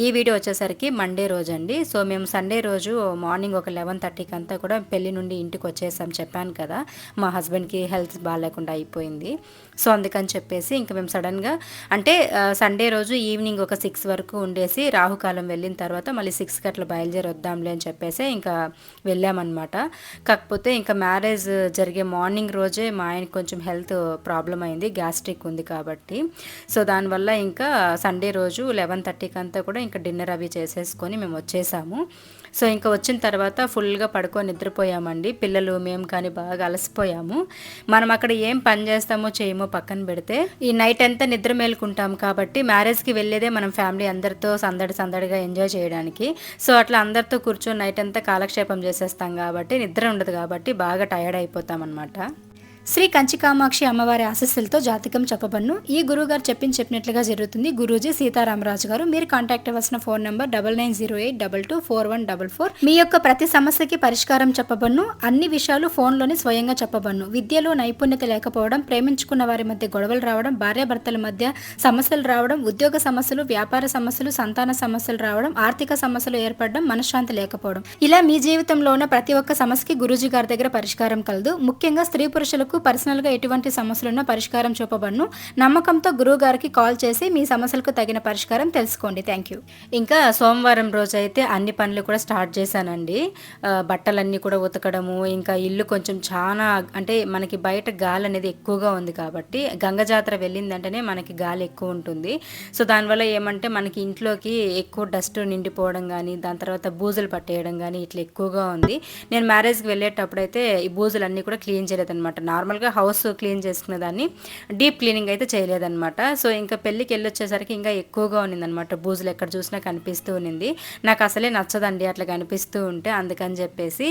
ఈ వీడియో వచ్చేసరికి మండే రోజు అండి సో మేము సండే రోజు మార్నింగ్ ఒక లెవెన్ థర్టీకి అంతా కూడా పెళ్ళి నుండి ఇంటికి వచ్చేసాం చెప్పాను కదా. మా హస్బెండ్కి హెల్త్ బాగాలేకుండా అయిపోయింది. సో అందుకని చెప్పేసి ఇంకా మేము సడన్గా అంటే సండే రోజు ఈవినింగ్ ఒక సిక్స్ వరకు ఉండేసి రాహుకాలం వెళ్ళిన తర్వాత మళ్ళీ సిక్స్కి అట్లా బయలుదేరి వద్దాంలే అని చెప్పేసి ఇంకా వెళ్ళామన్నమాట. కాకపోతే ఇంకా మ్యారేజ్ జరిగే మార్నింగ్ రోజే మా ఆయనకి కొంచెం హెల్త్ ప్రాబ్లం అయింది గ్యాస్ట్రిక్ ఉంది కాబట్టి. సో దానివల్ల ఇంకా సండే రోజు లెవెన్ థర్టీకి అంతా కూడా ఇంకా డిన్నర్ అవి చేసేసుకొని మేము వచ్చేసాము. సో ఇంకా వచ్చిన తర్వాత ఫుల్గా పడుకొని నిద్రపోయామండి. పిల్లలు మేము కానీ బాగా అలసిపోయాము. మనం అక్కడ ఏం పని చేస్తామో చేయమో పక్కన పెడితే ఈ నైట్ అంతా నిద్ర మేలుకుంటాం కాబట్టి మ్యారేజ్కి వెళ్ళేదే మనం ఫ్యామిలీ అందరితో సందడి సందడిగా ఎంజాయ్ చేయడానికి. సో అట్లా అందరితో కూర్చొని నైట్ అంతా కాలక్షేపం చేసేస్తాం కాబట్టి నిద్ర ఉండదు కాబట్టి బాగా టయర్డ్ అయిపోతాం అనమాట శ్రీ కంచికామాక్షి అమ్మవారి ఆశస్సులతో జాతకం చెప్పబన్ను ఈ గురువు గారు చెప్పింది చెప్పినట్లుగా జరుగుతుంది. గురూజీ సీతారామరాజు గారు మీరు కాంటాక్ట్ అవ్వాల్సిన phone number double nine zero eight double two four one double four మీ యొక్క ప్రతి సమస్యకి పరిష్కారం చెప్పబన్ను. అన్ని విషయాలు ఫోన్లోనే స్వయంగా చెప్పబన్ను. విద్యలో నైపుణ్యత లేకపోవడం ప్రేమించుకున్న వారి మధ్య గొడవలు రావడం భార్యాభర్తల మధ్య సమస్యలు రావడం ఉద్యోగ సమస్యలు వ్యాపార సమస్యలు సంతాన సమస్యలు రావడం ఆర్థిక సమస్యలు ఏర్పడడం మనశ్శాంతి లేకపోవడం. ఇలా మీ జీవితంలో ఉన్న ప్రతి ఒక్క సమస్యకి గురూజీ గారి దగ్గర పరిష్కారం కలదు. ముఖ్యంగా స్త్రీ పురుషులకు మీకు పర్సనల్గా ఎటువంటి సమస్యలున్నా పరిష్కారం చూపబడును. నమ్మకంతో గురువు గారికి కాల్ చేసి మీ సమస్యలకు తగిన పరిష్కారం తెలుసుకోండి. Thank you. ఇంకా సోమవారం రోజు అయితే అన్ని పనులు కూడా స్టార్ట్ చేశానండి. బట్టలన్నీ కూడా ఉతకడము ఇంకా ఇల్లు కొంచెం చాలా అంటే మనకి బయట గాలి అనేది ఎక్కువగా ఉంది కాబట్టి గంగ జాతర వెళ్ళిందంటేనే మనకి గాలి ఎక్కువ ఉంటుంది. సో దానివల్ల ఏమంటే మనకి ఇంట్లోకి ఎక్కువ డస్ట్ నిండిపోవడం కానీ దాని తర్వాత బూజులు పట్టేయడం కానీ ఇట్లా ఎక్కువగా ఉంది. నేను మ్యారేజ్కి వెళ్ళేటప్పుడు అయితే ఈ బూజులు అన్నీ కూడా క్లీన్ చేయలేదన్నమాట. నార్మల్గా హౌస్ క్లీన్ చేసుకునే దాన్ని డీప్ క్లీనింగ్ అయితే చేయలేదన్నమాట. సో ఇంకా పెళ్ళికి వెళ్ళి వచ్చేసరికి ఇంకా ఎక్కువగా ఉన్నిందనమాట బూజులు ఎక్కడ చూసినా కనిపిస్తూ ఉన్నింది. నాకు అసలే నచ్చదండి అట్లా కనిపిస్తూ ఉంటే అందుకని చెప్పేసి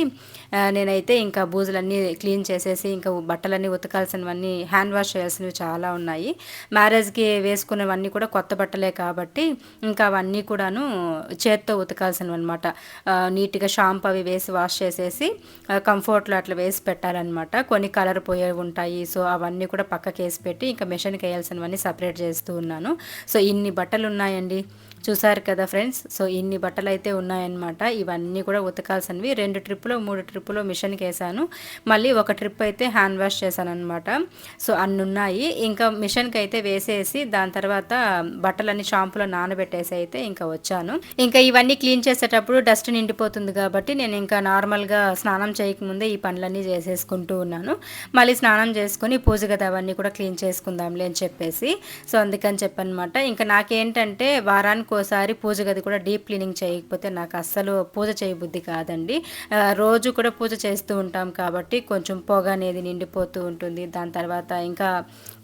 నేనైతే ఇంకా బూజులన్నీ క్లీన్ చేసేసి ఇంకా బట్టలన్నీ ఉతకాల్సినవన్నీ హ్యాండ్ వాష్ చేయాల్సినవి చాలా ఉన్నాయి. మ్యారేజ్కి వేసుకునేవన్నీ కూడా కొత్త బట్టలే కాబట్టి ఇంకా అవన్నీ కూడాను చేత్తో ఉతకాల్సినవి అనమాట నీట్గా షాంపు అవి వేసి వాష్ చేసేసి కంఫర్ట్లో అట్లా వేసి పెట్టాలన్నమాట కొన్ని కలర్ పోయి ఉంటాయి. సో అవన్నీ కూడా పక్కకేసి పెట్టి ఇంకా మిషన్కి వేయాల్సినవన్నీ సపరేట్ చేస్తూ ఉన్నాను. సో ఇన్ని బట్టలు ఉన్నాయండి చూసారు కదా ఫ్రెండ్స్? సో ఇన్ని బట్టలు అయితే ఉన్నాయన్నమాట. ఇవన్నీ కూడా ఉతకాల్సినవి. రెండు ట్రిప్పులో మూడు ట్రిప్పులో మిషన్కి వేసాను మళ్ళీ ఒక ట్రిప్ అయితే హ్యాండ్ వాష్ చేశాను అనమాట సో అన్ని ఉన్నాయి ఇంకా మిషన్కి అయితే వేసేసి దాని తర్వాత బట్టలన్నీ షాంపులో నానబెట్టేసి అయితే ఇంకా వచ్చాను. ఇంకా ఇవన్నీ క్లీన్ చేసేటప్పుడు డస్ట్ నిండిపోతుంది కాబట్టి నేను ఇంకా నార్మల్గా స్నానం చేయకముందే ఈ పనులన్నీ చేసేసుకుంటూ ఉన్నాను. మళ్ళీ స్నానం చేసుకుని పూజ కదా అవన్నీ కూడా క్లీన్ చేసుకుందాంలే అని చెప్పేసి. సో అందుకని చెప్పనమాట ఇంకా నాకేంటంటే వారానికి ఒక్కోసారి పూజ గది కూడా డీప్ క్లీనింగ్ చేయకపోతే నాకు అస్సలు పూజ చేయబుద్ధి కాదండి. రోజు కూడా పూజ చేస్తూ ఉంటాం కాబట్టి కొంచెం పొగ అనేది నిండిపోతూ ఉంటుంది. దాని తర్వాత ఇంకా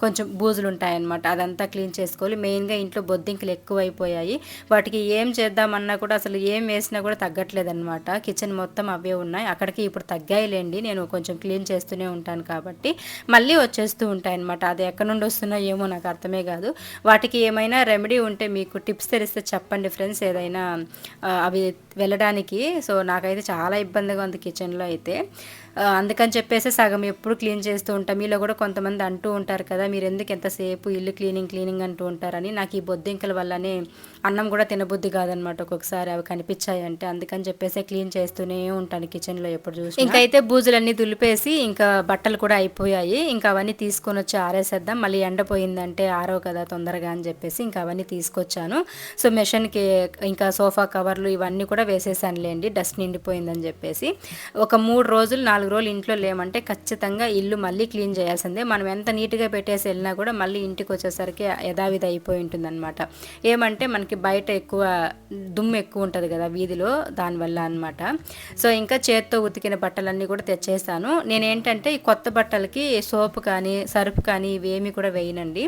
కొంచెం బూజులు ఉంటాయన్నమాట. అదంతా క్లీన్ చేసుకోవాలి. మెయిన్గా ఇంట్లో బొద్దింకలు ఎక్కువైపోయాయి. వాటికి ఏం చేద్దామన్నా కూడా అసలు ఏం వేసినా కూడా తగ్గట్లేదన్నమాట. కిచెన్ మొత్తం అవే ఉన్నాయి. అక్కడికి ఇప్పుడు తగ్గాయిలేండి. నేను కొంచెం క్లీన్ చేస్తూనే ఉంటాను కాబట్టి మళ్ళీ వచ్చేస్తూ ఉంటాయన్నమాట. అది ఎక్కడి నుండి వస్తున్నా ఏమో నాకు అర్థమే కాదు. వాటికి ఏమైనా రెమెడీ ఉంటే మీకు టిప్స్ తెలిస్తే తెలిస్తే చెప్పండి ఫ్రెండ్స్ ఏదైనా అవి వెళ్ళడానికి. సో నాకైతే చాలా ఇబ్బందిగా ఉంది కిచెన్లో అయితే. అందుకని చెప్పేసి సగం ఎప్పుడు క్లీన్ చేస్తూ ఉంటాం. మీలో కూడా కొంతమంది అంటూ ఉంటారు కదా మీరు ఎందుకు ఎంతసేపు ఇల్లు క్లీనింగ్ క్లీనింగ్ అంటూ ఉంటారని? నాకు ఈ బొద్దింకల వల్లనే అన్నం కూడా తినబుద్ధి కాదనమాట ఒక్కొక్కసారి. అవి కనిపించాయి అంటే అందుకని చెప్పేసి క్లీన్ చేస్తూనే ఉంటాను కిచెన్లో ఎప్పుడు చూసి ఇంకైతే బూజులన్నీ దులిపేసి ఇంకా బట్టలు కూడా అయిపోయాయి. ఇంకా అవన్నీ తీసుకొని వచ్చి ఆరేసేద్దాం. మళ్ళీ ఎండపోయిందంటే ఆరో కదా తొందరగా అని చెప్పేసి ఇంకా అవన్నీ తీసుకొచ్చాను. సో మెషిన్కి ఇంకా సోఫా కవర్లు ఇవన్నీ కూడా వేసేసానులేండి. డస్ట్ నిండిపోయిందని చెప్పేసి. ఒక మూడు రోజులు నాలుగు నాలుగు రోజులు ఇంట్లో లేమంటే ఖచ్చితంగా ఇల్లు మళ్ళీ క్లీన్ చేయాల్సిందే. మనం ఎంత నీట్గా పెట్టేసి వెళ్ళినా కూడా మళ్ళీ ఇంటికి వచ్చేసరికి యథావిధి అయిపోయి ఉంటుందన్నమాట. ఏమంటే మనకి బయట ఎక్కువ దుమ్ము ఎక్కువ ఉంటుంది కదా వీధిలో దానివల్ల అనమాట సో ఇంకా చేత్తో ఉతికిన బట్టలన్నీ కూడా తెచ్చేసాను. నేనేంటంటే ఈ కొత్త బట్టలకి సోప్ కానీ సర్ఫ్ కానీ ఇవేమి కూడా వేయనండి.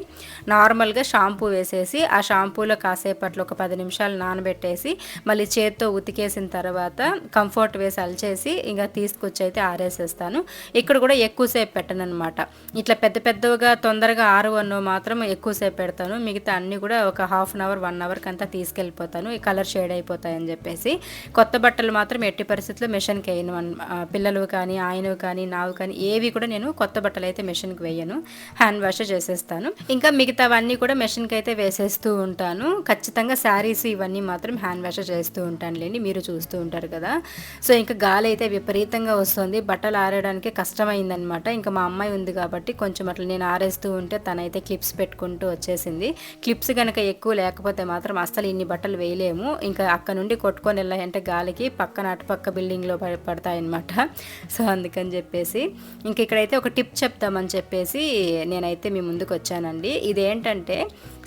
నార్మల్గా షాంపూ వేసేసి ఆ షాంపూలో కాసేపట్లో ఒక పది నిమిషాలు నానబెట్టేసి మళ్ళీ చేత్తో ఉతికేసిన తర్వాత కంఫర్ట్ వేసి అలిచేసి ఇంకా తీసుకొచ్చి అయితే ఆరేసి వేసేస్తాను ఇక్కడ కూడా ఎక్కువసేపు పెట్టను అనమాట ఇట్లా పెద్ద పెద్దగా తొందరగా ఆరు వన్ మాత్రం ఎక్కువసేపు పెడతాను. మిగతా అన్నీ కూడా ఒక half an hour one hour అంతా తీసుకెళ్ళిపోతాను. ఈ కలర్ షేడ్ అయిపోతాయని చెప్పేసి. కొత్త బట్టలు మాత్రం ఎట్టి పరిస్థితుల్లో మిషన్కి వేయను. పిల్లలు కానీ ఆయనవి కానీ నావి కానీ ఏవి కూడా నేను కొత్త బట్టలు అయితే మిషన్కి వేయను. హ్యాండ్ వాష్ చేసేస్తాను. ఇంకా మిగతావన్నీ కూడా మిషన్కి అయితే వేసేస్తూ ఉంటాను. ఖచ్చితంగా శారీస్ ఇవన్నీ మాత్రం హ్యాండ్ వాష్ చేస్తూ ఉంటాను లేండి మీరు చూస్తూ ఉంటారు కదా. సో ఇంకా గాలి అయితే విపరీతంగా వస్తుంది. బట్టలు ఆరేయడానికి కష్టమైందనమాట ఇంకా మా అమ్మాయి ఉంది కాబట్టి కొంచెం అట్లా నేను ఆరేస్తూ ఉంటే తనైతే క్లిప్స్ పెట్టుకుంటూ వచ్చేసింది. క్లిప్స్ కనుక ఎక్కువ లేకపోతే మాత్రం అస్సలు ఇన్ని బట్టలు వేయలేము. ఇంకా అక్కడ నుండి కొట్టుకొని వెళ్ళాయంటే గాలికి పక్కన అటుపక్క బిల్డింగ్లో పడతాయన్నమాట. సో అందుకని చెప్పేసి ఇంక ఇక్కడైతే ఒక టిప్ చెప్తామని చెప్పేసి నేనైతే మీ ముందుకు వచ్చానండి. ఇదేంటంటే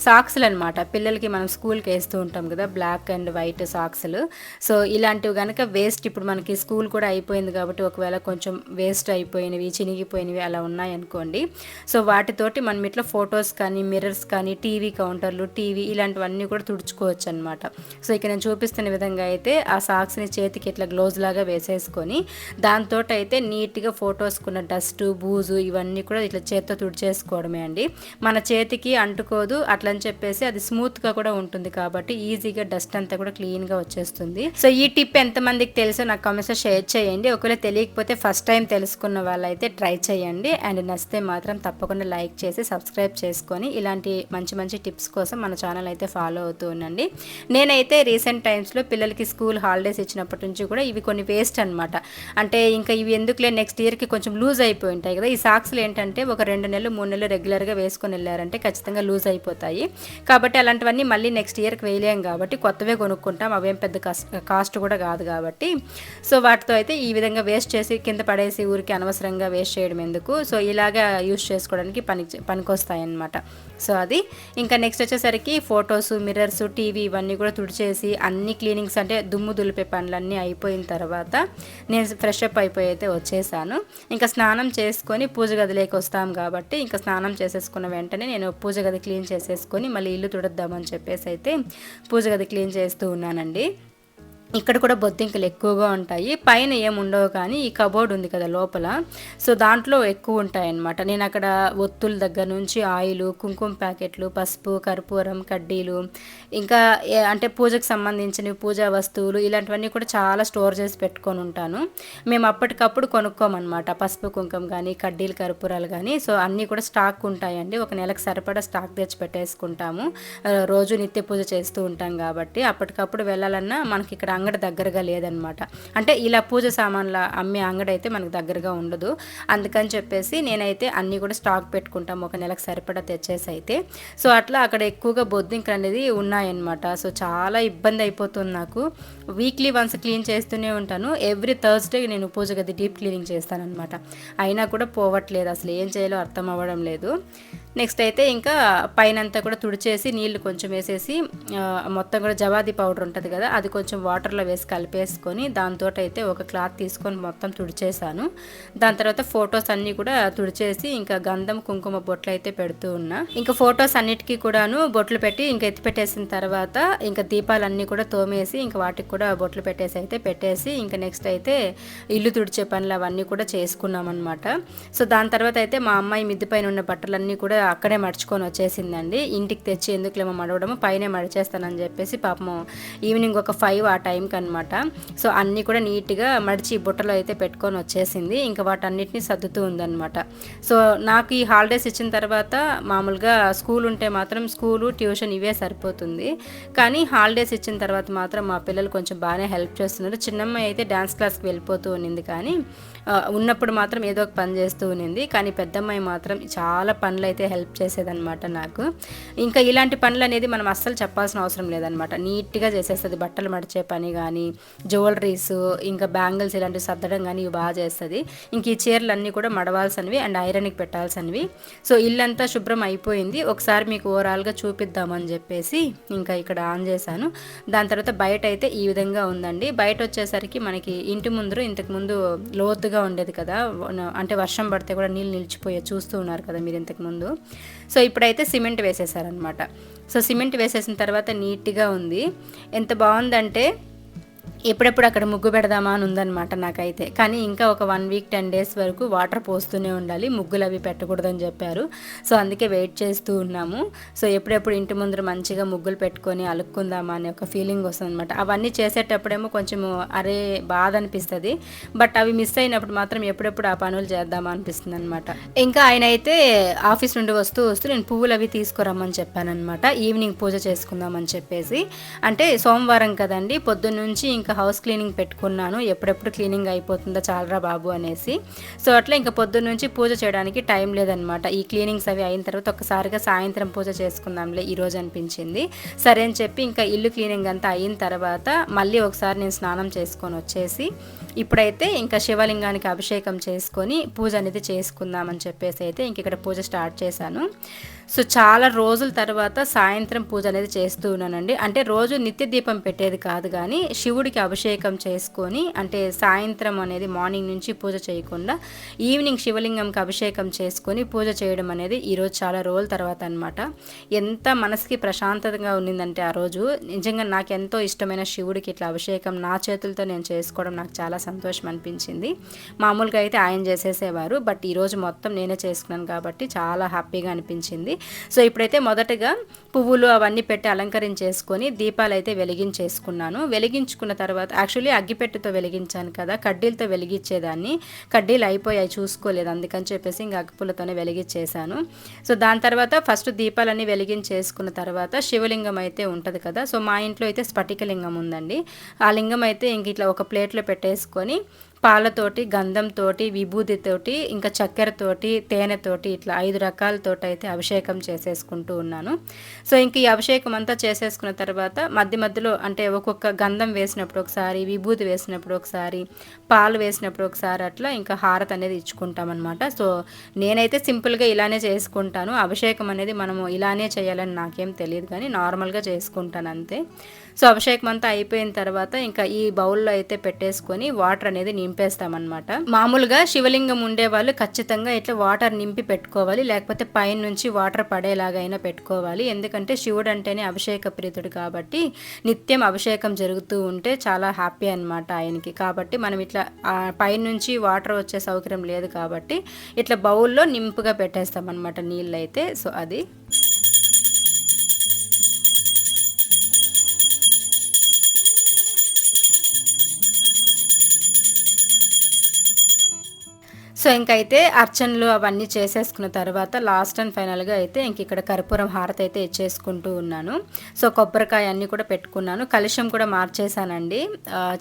సాక్స్లు అనమాట పిల్లలకి మనం స్కూల్కి వేస్తూ ఉంటాం కదా బ్లాక్ అండ్ వైట్ సాక్స్లు. సో ఇలాంటివి కనుక వేస్ట్ ఇప్పుడు మనకి స్కూల్ కూడా అయిపోయింది కాబట్టి ఒకవేళ కొంచెం వేస్ట్ అయిపోయినవి చినిగిపోయినవి అలా ఉన్నాయనుకోండి. సో వాటితోటి మనం ఇట్లా ఫొటోస్ కానీ మిర్రర్స్ కానీ టీవీ కౌంటర్లు టీవీ ఇలాంటివన్నీ కూడా తుడుచుకోవచ్చు అనమాట సో ఇక్కడ నేను చూపిస్తున్న విధంగా అయితే ఆ సాక్స్ని చేతికి ఇట్లా గ్లోజ్ లాగా వేసేసుకొని దాంతో అయితే నీట్గా ఫొటోస్కున్న డస్ట్ బూజు ఇవన్నీ కూడా ఇట్లా చేత్తో తుడిచేసుకోవడమే అండి. మన చేతికి అంటుకోదు అట్లా అని చెప్పేసి అది స్మూత్గా కూడా ఉంటుంది కాబట్టి ఈజీగా డస్ట్ అంతా కూడా క్లీన్గా వచ్చేస్తుంది. సో ఈ టిప్ ఎంతమందికి తెలుసో నాకు కామెంట్స్లో షేర్ చేయండి. ఒకవేళ తెలియకపోతే ఫస్ట్ టైం తెలుసుకున్న వాళ్ళైతే ట్రై చేయండి. అండ్ నచ్చితే మాత్రం తప్పకుండా లైక్ చేసి సబ్స్క్రైబ్ చేసుకొని ఇలాంటి మంచి మంచి టిప్స్ కోసం మన ఛానల్ అయితే ఫాలో అవుతూ ఉండండి. నేనైతే రీసెంట్ టైమ్స్లో పిల్లలకి స్కూల్ హాలిడేస్ ఇచ్చినప్పటి నుంచి కూడా ఇవి కొన్ని వేస్ట్ అనమాట అంటే ఇంకా ఇవి ఎందుకులే నెక్స్ట్ ఇయర్కి కొంచెం లూజ్ అయిపోయి ఉంటాయి కదా. ఈ సాక్స్లు ఏంటంటే ఒక రెండు నెలలు మూడు నెలలు రెగ్యులర్గా వేసుకొని వెళ్ళారంటే ఖచ్చితంగా లూజ్ అయిపోతాయి. కాబట్టి అలాంటివన్నీ మళ్ళీ నెక్స్ట్ ఇయర్కి వేయలేం కాబట్టి కొత్తవే కొనుక్కుంటాం. అవేం పెద్ద కాస్ట్ కూడా కాదు కాబట్టి. సో వాటితో అయితే ఈ విధంగా వేస్ట్ చేసి కింద పడేసి ఊరికి అనవసరంగా వేస్ట్ చేయడం ఎందుకు? సో ఇలాగా యూస్ చేసుకోవడానికి పని పనికొస్తాయి అన్నమాట సో అది. ఇంకా నెక్స్ట్ వచ్చేసరికి ఫొటోస్ మిర్రర్స్ టీవీ ఇవన్నీ కూడా తుడిచేసి అన్ని క్లీనింగ్స్ అంటే దుమ్ము దులిపే పనులన్నీ అయిపోయిన తర్వాత నేను ఫ్రెష్ అప్ అయిపోయి అయితే వచ్చేసాను. ఇంకా స్నానం చేసుకొని పూజ గదిలోకి వస్తాం కాబట్టి ఇంకా స్నానం చేసేసుకున్న వెంటనే నేను పూజ గది క్లీన్ చేసేసుకొని మళ్ళీ ఇల్లు తుడద్దామని చెప్పేసి అయితే పూజ గది క్లీన్ చేస్తూ ఉన్నానండి. ఇక్కడ కూడా బొద్దింకలు ఎక్కువగా ఉంటాయి. పైన ఏముండవు కానీ ఈ కబోర్డ్ ఉంది కదా లోపల. సో దాంట్లో ఎక్కువ ఉంటాయి అన్నమాట నేను అక్కడ ఒత్తుల దగ్గర నుంచి ఆయిల్ కుంకుమ ప్యాకెట్లు పసుపు కర్పూరం కడ్డీలు ఇంకా అంటే పూజకు సంబంధించిన పూజా వస్తువులు ఇలాంటివన్నీ కూడా చాలా స్టోర్ చేసి పెట్టుకొని ఉంటాను. మేము అప్పటికప్పుడు కొనుక్కోమన్నమాట. పసుపు కుంకుమ కానీ కడ్డీలు కర్పూరాలు కానీ సో అన్నీ కూడా స్టాక్ ఉంటాయండి. ఒక నెలకు సరిపడా స్టాక్ తెచ్చి పెట్టేసుకుంటాము. రోజు నిత్య పూజ చేస్తూ ఉంటాం కాబట్టి. అప్పటికప్పుడు వెళ్ళాలన్నా మనకి ఇక్కడ అంగడి దగ్గరగా లేదనమాట. అంటే ఇలా పూజ సామాన్ల అమ్మే అంగడి అయితే మనకు దగ్గరగా ఉండదు. అందుకని చెప్పేసి నేనైతే అన్నీ కూడా స్టాక్ పెట్టుకుంటాం. ఒక నెలకు సరిపడా తెచ్చేసి అయితే. సో అట్లా అక్కడ ఎక్కువగా బొద్దింకలు అనేది ఉన్నాయన్నమాట. సో చాలా ఇబ్బంది అయిపోతుంది నాకు. వీక్లీ వన్స్ క్లీన్ చేస్తూనే ఉంటాను. ఎవ్రీ థర్స్డే నేను పూజ గది డీప్ క్లీనింగ్ చేస్తానన్నమాట. అయినా కూడా పోవట్లేదు. అసలు ఏం చేయాలో అర్థం అవ్వడం లేదు. నెక్స్ట్ అయితే ఇంకా పైన అంతా కూడా తుడిచేసి నీళ్ళు కొంచెం వేసేసి మొత్తం కూడా జవాది పౌడర్ ఉంటుంది కదా అది కొంచెం వాటర్లో వేసి కలిపేసుకొని దాంతో అయితే ఒక క్లాత్ తీసుకొని మొత్తం తుడిచేసాను దాని తర్వాత ఫొటోస్ అన్నీ కూడా తుడిచేసి ఇంకా గంధం కుంకుమ బొట్లు అయితే పెడుతూ ఉన్నా. ఇంకా ఫొటోస్ అన్నిటికీ కూడాను బొట్లు పెట్టి ఇంకా ఎత్తి పెట్టేసిన తర్వాత ఇంకా దీపాలన్నీ కూడా తోమేసి ఇంకా వాటికి కూడా బొట్లు పెట్టేసి అయితే పెట్టేసి ఇంకా నెక్స్ట్ అయితే ఇల్లు తుడిచే పనులు అవన్నీ కూడా చేసుకున్నాం అనమాట సో దాని తర్వాత అయితే మా అమ్మాయి మిద్ది పైన ఉన్న బట్టలన్నీ కూడా అక్కడే మర్చుకొని వచ్చేసిందండి. ఇంటికి తెచ్చి ఎందుకులేమో మడవడము పైనే మడిచేస్తానని చెప్పేసి పాపము ఈవినింగ్ ఒక ఫైవ్ ఆ టైంకి అనమాట సో అన్నీ కూడా నీట్గా మడిచి బుట్టలో అయితే పెట్టుకొని వచ్చేసింది. ఇంకా వాటన్నిటిని సర్దుతూ ఉందన్నమాట. సో నాకు ఈ హాలిడేస్ ఇచ్చిన తర్వాత మామూలుగా స్కూల్ ఉంటే మాత్రం స్కూలు ట్యూషన్ ఇవే సరిపోతుంది. కానీ హాలిడేస్ ఇచ్చిన తర్వాత మాత్రం మా పిల్లలు కొంచెం బాగానే హెల్ప్ చేస్తున్నారు. చిన్నమ్మాయి అయితే డ్యాన్స్ క్లాస్కి వెళ్ళిపోతూ ఉన్నింది కానీ ఉన్నప్పుడు మాత్రం ఏదో ఒక పని చేస్తూ ఉన్నింది కానీ పెద్దమ్మాయి మాత్రం చాలా పనులు అయితే హెల్ప్ చేసేదనమాట నాకు. ఇంకా ఇలాంటి పనులు అనేది మనం అస్సలు చెప్పాల్సిన అవసరం లేదనమాట నీట్గా చేసేస్తుంది. బట్టలు మడిచే పని కానీ జ్యువెలరీస్ ఇంకా బ్యాంగిల్స్ ఇలాంటివి సర్దడం కానీ ఇవి బాగా చేస్తుంది. ఇంక ఈ చీరలు అన్నీ కూడా మడవాల్సినవి అండ్ ఐరన్కి పెట్టాల్సినవి. సో ఇల్లంతా శుభ్రం అయిపోయింది. ఒకసారి మీకు ఓవరాల్గా చూపిద్దామని చెప్పేసి ఇంకా ఇక్కడ ఆన్ చేశాను. దాని తర్వాత బయట అయితే ఈ విధంగా ఉందండి. బయట వచ్చేసరికి మనకి ఇంటి ముందు ఇంతకుముందు లోతుగా ఉండేది కదా అంటే వర్షం పడితే కూడా నీళ్ళు నిలిచిపోయే చూస్తూ ఉన్నారు కదా మీరు ఇంతకుముందు సో ఇప్పుడైతే సిమెంట్ వేసేసారనమాట సో సిమెంట్ వేసేసిన తర్వాత నీట్గా ఉంది. ఎంత బాగుందంటే ఎప్పుడెప్పుడు అక్కడ ముగ్గు పెడదామా అని ఉందన్నమాట నాకైతే. కానీ ఇంకా ఒక వన్ వీక్ టెన్ డేస్ వరకు వాటర్ పోస్తూనే ఉండాలి. ముగ్గులు అవి పెట్టకూడదని చెప్పారు. సో అందుకే వెయిట్ చేస్తూ ఉన్నాము. సో ఎప్పుడెప్పుడు ఇంటి ముందర మంచిగా ముగ్గులు పెట్టుకొని అలుక్కుందామా అనే ఒక ఫీలింగ్ వస్తుంది అనమాట అవన్నీ చేసేటప్పుడేమో కొంచెము అరే బాధ అనిపిస్తుంది. బట్ అవి మిస్ అయినప్పుడు మాత్రం ఎప్పుడెప్పుడు ఆ పనులు చేద్దామా అనిపిస్తుంది అనమాట ఇంకా ఆయన అయితే ఆఫీస్ నుండి వస్తూ వస్తూ నేను పువ్వులు అవి తీసుకురమ్మని చెప్పానమాట ఈవినింగ్ పూజ చేసుకుందామని చెప్పేసి. అంటే సోమవారం కదండి పొద్దున్న నుంచి ఇంకా హౌస్ క్లీనింగ్ పెట్టుకున్నాను. ఎప్పుడెప్పుడు క్లీనింగ్ అయిపోతుందో చాలరా బాబు అనేసి. సో అట్లా ఇంకా పొద్దున్న నుంచి పూజ చేయడానికి టైం లేదనమాట ఈ క్లీనింగ్స్ అవి అయిన తర్వాత ఒకసారిగా సాయంత్రం పూజ చేసుకుందాంలే ఈరోజు అనిపించింది. సరే అని చెప్పి ఇంకా ఇల్లు క్లీనింగ్ అంతా అయిన తర్వాత మళ్ళీ ఒకసారి నేను స్నానం చేసుకొని వచ్చేసి ఇప్పుడైతే ఇంకా శివలింగానికి అభిషేకం చేసుకొని పూజ అనేది చేసుకుందామని చెప్పేసి అయితే ఇంక ఇక్కడ పూజ స్టార్ట్ చేశాను. సో చాలా రోజుల తర్వాత సాయంత్రం పూజ అనేది చేస్తూ ఉన్నానండి. అంటే రోజు నిత్య దీపం పెట్టేది కాదు కానీ శివుడికి అభిషేకం చేసుకొని అంటే సాయంత్రం అనేది మార్నింగ్ నుంచి పూజ చేయకుండా ఈవినింగ్ శివలింగంకి అభిషేకం చేసుకొని పూజ చేయడం అనేది ఈరోజు చాలా రోజుల తర్వాత అనమాట ఎంత మనసుకి ప్రశాంతంగా ఉండిందంటే ఆ రోజు. నిజంగా నాకు ఎంతో ఇష్టమైన శివుడికి ఇట్లా అభిషేకం నా చేతులతో నేను చేసుకోవడం నాకు చాలా సంతోషం అనిపించింది. మామూలుగా అయితే ఆయన చేసేసేవారు బట్ ఈరోజు మొత్తం నేనే చేసుకున్నాను కాబట్టి చాలా హ్యాపీగా అనిపించింది. సో ఇప్పుడైతే మొదటగా పువ్వులు అవన్నీ పెట్టి అలంకరించేసుకొని దీపాలు అయితే వెలిగించేసుకున్నాను. వెలిగించుకున్న తర్వాత యాక్చువల్లీ అగ్గిపెట్టెతో వెలిగించాను కదా కడ్డీలతో వెలిగించేదాన్ని. కడ్డీలు అయిపోయాయి చూసుకోలేదు. అందుకని చెప్పేసి ఇంకా అగ్గిపుల్లతోనే వెలిగించేశాను. సో దాని తర్వాత ఫస్ట్ దీపాలన్నీ వెలిగించేసుకున్న తర్వాత శివలింగం అయితే ఉంటుంది కదా సో మా ఇంట్లో అయితే స్ఫటికలింగం ఉందండి. ఆ లింగం అయితే ఇంక ఇట్లా ఒక ప్లేట్లో పెట్టేసుకొని పాలతోటి గంధంతోటి విభూతితోటి ఇంకా చక్కెరతోటి తేనెతోటి ఇట్లా ఐదు రకాలతోటి అయితే అభిషేకం చేసేసుకుంటూ ఉన్నాను. సో ఇంక ఈ అభిషేకం అంతా చేసేసుకున్న తర్వాత మధ్య మధ్యలో అంటే ఒక్కొక్క గంధం వేసినప్పుడు ఒకసారి విభూతి వేసినప్పుడు ఒకసారి పాలు వేసినప్పుడు ఒకసారి అట్లా ఇంకా హారత అనేది ఇచ్చుకుంటాం అనమాట సో నేనైతే సింపుల్గా ఇలానే చేసుకుంటాను. అభిషేకం అనేది మనము ఇలానే చేయాలని నాకేం తెలియదు కానీ నార్మల్గా చేసుకుంటాను అంతే. సో అభిషేకం అంతా అయిపోయిన తర్వాత ఇంకా ఈ బౌల్లో అయితే పెట్టేసుకొని వాటర్ అనేది నింపేస్తామన్నమాట. మామూలుగా శివలింగం ఉండే వాళ్ళు ఖచ్చితంగా ఇట్లా వాటర్ నింపి పెట్టుకోవాలి లేకపోతే పైన నుంచి వాటర్ పడేలాగైనా పెట్టుకోవాలి. ఎందుకంటే శివుడు అంటేనే అభిషేక ప్రీతుడు కాబట్టి నిత్యం అభిషేకం జరుగుతూ ఉంటే చాలా హ్యాపీ అనమాట ఆయనకి. కాబట్టి మనం ఇట్లా పైనుంచి వాటర్ వచ్చే సౌకర్యం లేదు కాబట్టి ఇట్లా బౌల్లో నింపుగా పెట్టేస్తామన్నమాట నీళ్ళు అయితే సో అది సో ఇంకైతే అర్చనలు అవన్నీ చేసేసుకున్న తర్వాత లాస్ట్ అండ్ ఫైనల్గా అయితే ఇంక ఇక్కడ కర్పూరం హారతి అయితే ఇచ్చేసుకుంటూ ఉన్నాను. సో కొబ్బరికాయ అన్నీ కూడా పెట్టుకున్నాను. కలుషం కూడా మార్చేశానండి.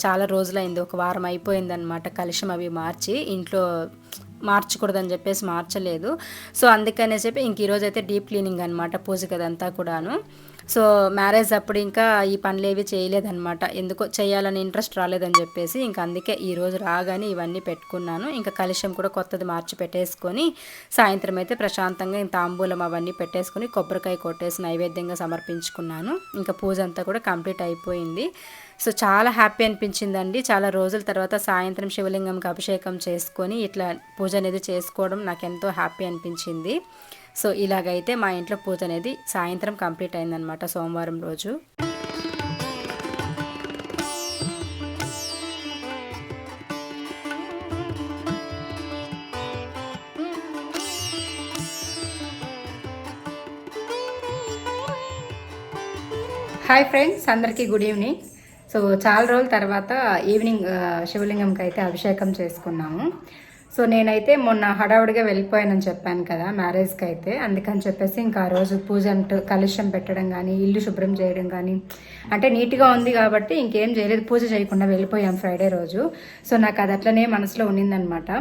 చాలా రోజులైంది. ఒక వారం అయిపోయిందనమాట కలుషం అవి మార్చి. ఇంట్లో మార్చకూడదని చెప్పేసి మార్చలేదు. సో అందుకనే చెప్పి ఇంక ఈరోజు అయితే డీప్ క్లీనింగ్ అనమాట పూజ కదంతా కూడాను. సో మ్యారేజ్ అప్పుడు ఇంకా ఈ పనులు ఏవి చేయలేదన్నమాట. ఎందుకో చేయాలని ఇంట్రెస్ట్ రాలేదని చెప్పేసి ఇంకా అందుకే ఈరోజు రాగానే ఇవన్నీ పెట్టుకున్నాను. ఇంకా కలుషం కూడా కొత్తది మార్చి పెట్టేసుకొని సాయంత్రం అయితే ప్రశాంతంగా తాంబూలం అవన్నీ పెట్టేసుకొని కొబ్బరికాయ కొట్టేసి నైవేద్యంగా సమర్పించుకున్నాను. ఇంకా పూజ అంతా కూడా కంప్లీట్ అయిపోయింది. సో చాలా హ్యాపీ అనిపించిందండి. చాలా రోజుల తర్వాత సాయంత్రం శివలింగంకి అభిషేకం చేసుకొని ఇట్లా పూజ అనేది చేసుకోవడం నాకు ఎంతో హ్యాపీ అనిపించింది. సో ఇలాగైతే మా ఇంట్లో పూజ అనేది సాయంత్రం కంప్లీట్ అయిందనమాట సోమవారం రోజు. హాయ్ ఫ్రెండ్స్ అందరికీ గుడ్ ఈవినింగ్ సో చాలా రోజుల తర్వాత ఈవినింగ్ శివలింగంకి అయితే అభిషేకం చేసుకున్నాము. సో నేనైతే మొన్న హడావుడిగా వెళ్ళిపోయానని చెప్పాను కదా మ్యారేజ్కి అయితే అందుకని చెప్పేసి ఇంకా ఆ రోజు పూజ అంటూ కలుష్యం పెట్టడం కానీ ఇల్లు శుభ్రం చేయడం కానీ అంటే నీట్గా ఉంది కాబట్టి ఇంకేం చేయలేదు. పూజ చేయకుండా వెళ్ళిపోయాం ఫ్రైడే రోజు. సో నాకు అది అట్లనే మనసులో ఉన్నిందనమాట.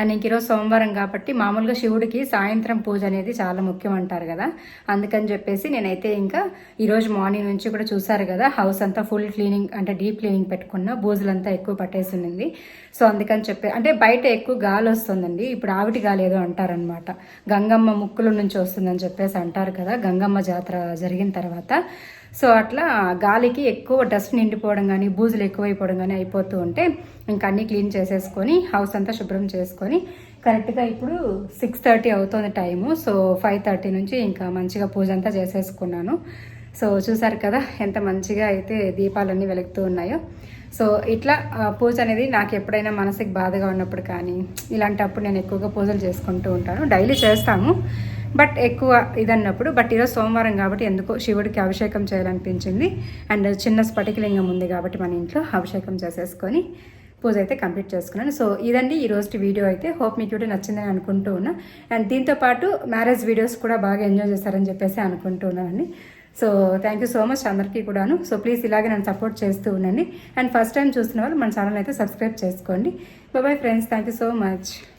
అండ్ ఇంక ఈరోజు సోమవారం కాబట్టి మామూలుగా శివుడికి సాయంత్రం పూజ అనేది చాలా ముఖ్యం అంటారు కదా. అందుకని చెప్పేసి నేనైతే ఇంకా ఈరోజు మార్నింగ్ నుంచి కూడా చూసారు కదా హౌస్ అంతా ఫుల్ క్లీనింగ్ అంటే డీప్ క్లీనింగ్ పెట్టుకున్న బూజులంతా ఎక్కువ పట్టేసి ఉన్నింది. సో అందుకని చెప్పి అంటే బయట ఎక్కువ గాలి వస్తుందండి. ఇప్పుడు ఆవిటి గాలి ఏదో అంటారనమాట. గంగమ్మ ముక్కుల నుంచి వస్తుందని చెప్పేసి అంటారు కదా గంగమ్మ జాతర జరిగిన తర్వాత. సో అట్లా గాలికి ఎక్కువ డస్ట్ నిండిపోవడం కానీ బూజులు ఎక్కువైపోవడం కానీ అయిపోతూ ఉంటే ఇంకా అన్నీ క్లీన్ చేసేసుకొని హౌస్ అంతా శుభ్రం చేసుకొని కరెక్ట్గా ఇప్పుడు సిక్స్ థర్టీ అవుతుంది టైము. సో ఫైవ్ థర్టీ నుంచి ఇంకా మంచిగా పూజ అంతా చేసేసుకున్నాను. సో చూసారు కదా ఎంత మంచిగా అయితే దీపాలన్నీ వెలుగుతూ ఉన్నాయో. సో ఇట్లా ఆ, పూజ అనేది నాకు ఎప్పుడైనా మనసుకి బాధగా ఉన్నప్పుడు కానీ ఇలాంటప్పుడు నేను ఎక్కువగా పూజలు చేసుకుంటూ ఉంటాను. డైలీ చేస్తాము. బట్ ఎక్కువ ఇదన్నప్పుడు బట్ ఈరోజు సోమవారం కాబట్టి ఎందుకో శివుడికి అభిషేకం చేయాలనిపించింది. అండ్ చిన్న స్ఫటికలింగం ఉంది కాబట్టి మన ఇంట్లో అభిషేకం చేసేసుకొని పూజ అయితే కంప్లీట్ చేసుకున్నాను. సో ఇదండి ఈ రోజు వీడియో అయితే. హోప్ మీకు కూడా నచ్చిందని అనుకుంటూ ఉన్నా. అండ్ దీంతో పాటు మ్యారేజ్ వీడియోస్ కూడా బాగా ఎంజాయ్ చేస్తారని చెప్పేసి అనుకుంటూ ఉన్నానండి. So thank you so much అందరికీ కూడాను. సో ప్లీజ్ ఇలాగే నన్ను సపోర్ట్ చేస్తూ ఉండండి. అండ్ ఫస్ట్ టైం చూస్తున్న వాళ్ళు మన ఛానల్ అయితే సబ్స్క్రైబ్ చేసుకోండి. Bye friends thank you so much